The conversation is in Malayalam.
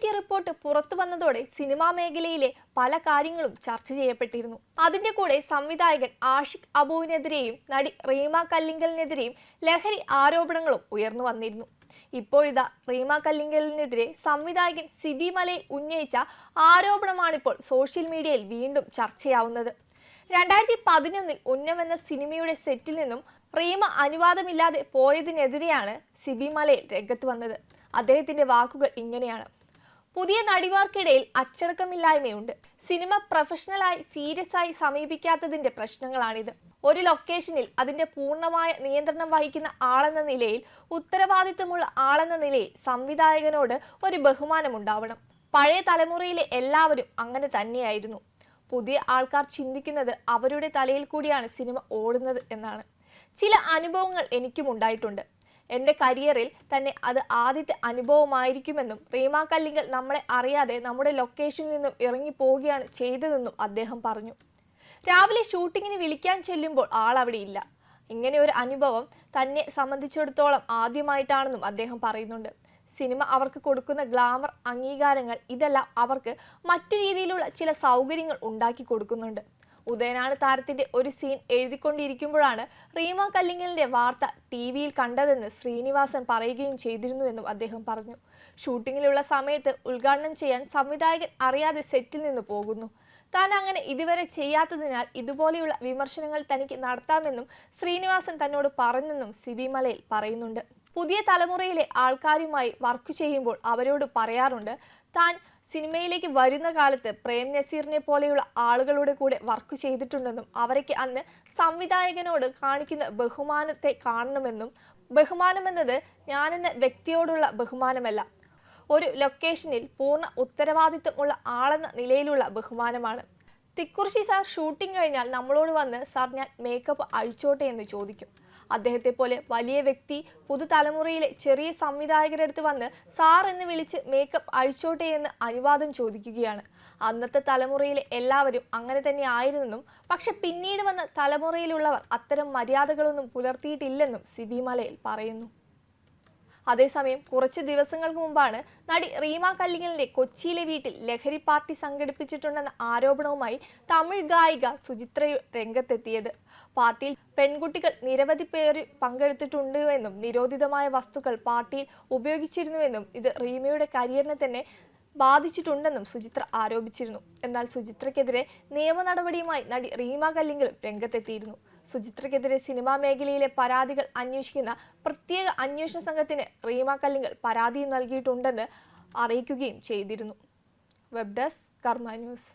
കമ്മിറ്റി റിപ്പോർട്ട് പുറത്തു വന്നതോടെ സിനിമാ മേഖലയിലെ പല കാര്യങ്ങളും ചർച്ച ചെയ്യപ്പെട്ടിരുന്നു. അതിന്റെ കൂടെ സംവിധായകൻ ആഷിഖ് അബുവിനെതിരെയും നടി റീമ കല്ലിങ്കലിനെതിരെയും ലഹരി ആരോപണങ്ങളും ഉയർന്നു വന്നിരുന്നു. ഇപ്പോഴിതാ റീമ കല്ലിങ്കലിനെതിരെ സംവിധായകൻ സിബി മലയിൽ ഉന്നയിച്ച ആരോപണമാണിപ്പോൾ സോഷ്യൽ മീഡിയയിൽ വീണ്ടും ചർച്ചയാവുന്നത്. രണ്ടായിരത്തി പതിനൊന്നിൽ ഉന്നം എന്ന സിനിമയുടെ സെറ്റിൽ നിന്നും റീമ അനുവാദമില്ലാതെ പോയതിനെതിരെയാണ് സിബി മലയിൽ രംഗത്ത് വന്നത്. അദ്ദേഹത്തിന്റെ വാക്കുകൾ ഇങ്ങനെയാണ്. പുതിയ നടിമാർക്കിടയിൽ അച്ചടക്കമില്ലായ്മയുണ്ട്. സിനിമ പ്രൊഫഷണലായി സീരിയസ് ആയി സമീപിക്കാത്തതിന്റെ പ്രശ്നങ്ങളാണിത്. ഒരു ലൊക്കേഷനിൽ അതിന്റെ പൂർണമായ നിയന്ത്രണം വഹിക്കുന്ന ആളെന്ന നിലയിൽ ഉത്തരവാദിത്വമുള്ള ആളെന്ന നിലയിൽ സംവിധായകനോട് ഒരു ബഹുമാനമുണ്ടാവണം. പഴയ തലമുറയിലെ എല്ലാവരും അങ്ങനെ തന്നെയായിരുന്നു. പുതിയ ആൾക്കാർ ചിന്തിക്കുന്നത് അവരുടെ തലയിൽ കൂടിയാണ് സിനിമ ഓടുന്നത് എന്നാണ്. ചില അനുഭവങ്ങൾ എനിക്കും ഉണ്ടായിട്ടുണ്ട് എന്റെ കരിയറിൽ തന്നെ അത് ആദ്യത്തെ അനുഭവമായിരിക്കുമെന്നും റീമ കല്ലിങ്കൽ നമ്മളെ അറിയാതെ നമ്മുടെ ലൊക്കേഷനിൽ നിന്നും ഇറങ്ങി പോവുകയാണ് ചെയ്തതെന്നും അദ്ദേഹം പറഞ്ഞു. രാവിലെ ഷൂട്ടിങ്ങിന് വിളിക്കാൻ ചെല്ലുമ്പോൾ ആൾ അവിടെ ഇല്ല. ഇങ്ങനെ ഒരു അനുഭവം തന്നെ സംബന്ധിച്ചിടത്തോളം ആദ്യമായിട്ടാണെന്നും അദ്ദേഹം പറയുന്നുണ്ട്. സിനിമ അവർക്ക് കൊടുക്കുന്ന ഗ്ലാമർ അംഗീകാരങ്ങൾ ഇതെല്ലാം അവർക്ക് മറ്റു രീതിയിലുള്ള ചില സൗകര്യങ്ങൾ ഉണ്ടാക്കി കൊടുക്കുന്നുണ്ട്. ഉദയനാണ് താരത്തിന്റെ ഒരു സീൻ എഴുതിക്കൊണ്ടിരിക്കുമ്പോഴാണ് റീമ കല്ലിങ്ങലിന്റെ വാർത്ത ടി വിയിൽ കണ്ടതെന്ന് ശ്രീനിവാസൻ പറയുകയും ചെയ്തിരുന്നുവെന്നും അദ്ദേഹം പറഞ്ഞു. ഷൂട്ടിങ്ങിലുള്ള സമയത്ത് ഉദ്ഘാടനം ചെയ്യാൻ സംവിധായകൻ അറിയാതെ സെറ്റിൽ നിന്ന് പോകുന്നു. താൻ അങ്ങനെ ഇതുവരെ ചെയ്യാത്തതിനാൽ ഇതുപോലെയുള്ള വിമർശനങ്ങൾ തനിക്ക് നടത്താമെന്നും ശ്രീനിവാസൻ തന്നോട് പറഞ്ഞെന്നും സിബി മലയിൽ പറയുന്നുണ്ട്. പുതിയ തലമുറയിലെ ആൾക്കാരുമായി വർക്ക് ചെയ്യുമ്പോൾ അവരോട് പറയാറുണ്ട് താൻ സിനിമയിലേക്ക് വരുന്ന കാലത്ത് പ്രേം നസീറിനെ പോലെയുള്ള ആളുകളുടെ കൂടെ വർക്ക് ചെയ്തിട്ടുണ്ടെന്നും അവരൊക്കെ അന്ന് സംവിധായകനോട് കാണിക്കുന്ന ബഹുമാനത്തെ കാണണമെന്നും ബഹുമാനം ബഹുമാനമെന്നത് ഞാനെന്ന വ്യക്തിയോടുള്ള ബഹുമാനമല്ല. ഒരു ലൊക്കേഷനിൽ പൂർണ ഉത്തരവാദിത്വമുള്ള ആളെന്ന നിലയിലുള്ള ബഹുമാനമാണ്. തിക്കുറിശി സാർ ഷൂട്ടിംഗ് കഴിഞ്ഞാൽ നമ്മളോട് വന്ന് സാർ ഞാൻ മേക്കപ്പ് അഴിച്ചോട്ടെ എന്ന് ചോദിക്കും. അദ്ദേഹത്തെ പോലെ വലിയ വ്യക്തി പുതുതലമുറയിലെ ചെറിയ സംവിധായകരുടെ അടുത്ത് വന്ന് സാർ എന്ന് വിളിച്ച് മേക്കപ്പ് അഴിച്ചോട്ടെ എന്ന് അനുവാദം ചോദിക്കുകയാണ്. അന്നത്തെ തലമുറയിലെ എല്ലാവരും അങ്ങനെ തന്നെ ആയിരുന്നെന്നും പക്ഷെ പിന്നീട് വന്ന തലമുറയിലുള്ളവർ അത്തരം മര്യാദകളൊന്നും പുലർത്തിയിട്ടില്ലെന്നും സിബി മലയിൽ പറയുന്നു. അതേസമയം കുറച്ച് ദിവസങ്ങൾക്ക് മുമ്പാണ് നടി റീമ കല്ലിങ്ങലിന്റെ കൊച്ചിയിലെ വീട്ടിൽ ലഹരി പാർട്ടി സംഘടിപ്പിച്ചിട്ടുണ്ടെന്ന ആരോപണവുമായി തമിഴ് ഗായിക സുചിത്ര രംഗത്തെത്തിയത്. പാർട്ടിയിൽ പെൺകുട്ടികൾ നിരവധി പേര് പങ്കെടുത്തിട്ടുണ്ടെന്നും നിരോധിതമായ വസ്തുക്കൾ പാർട്ടിയിൽ ഉപയോഗിച്ചിരുന്നുവെന്നും ഇത് റീമയുടെ കരിയറിനെ തന്നെ ബാധിച്ചിട്ടുണ്ടെന്നും സുചിത്ര ആരോപിച്ചിരുന്നു. എന്നാൽ സുചിത്രയ്ക്കെതിരെ നിയമ നടപടിയുമായി നടി റീമ കല്ലിങ്കലും രംഗത്തെത്തിയിരുന്നു. സുചിത്രയ്ക്കെതിരെ സിനിമാ മേഖലയിലെ പരാതികൾ അന്വേഷിക്കുന്ന പ്രത്യേക അന്വേഷണ സംഘത്തിന് റീമ കല്ലിങ്കൽ പരാതിയും നൽകിയിട്ടുണ്ടെന്ന് അറിയിക്കുകയും ചെയ്തിരുന്നു. Web desk Karma news.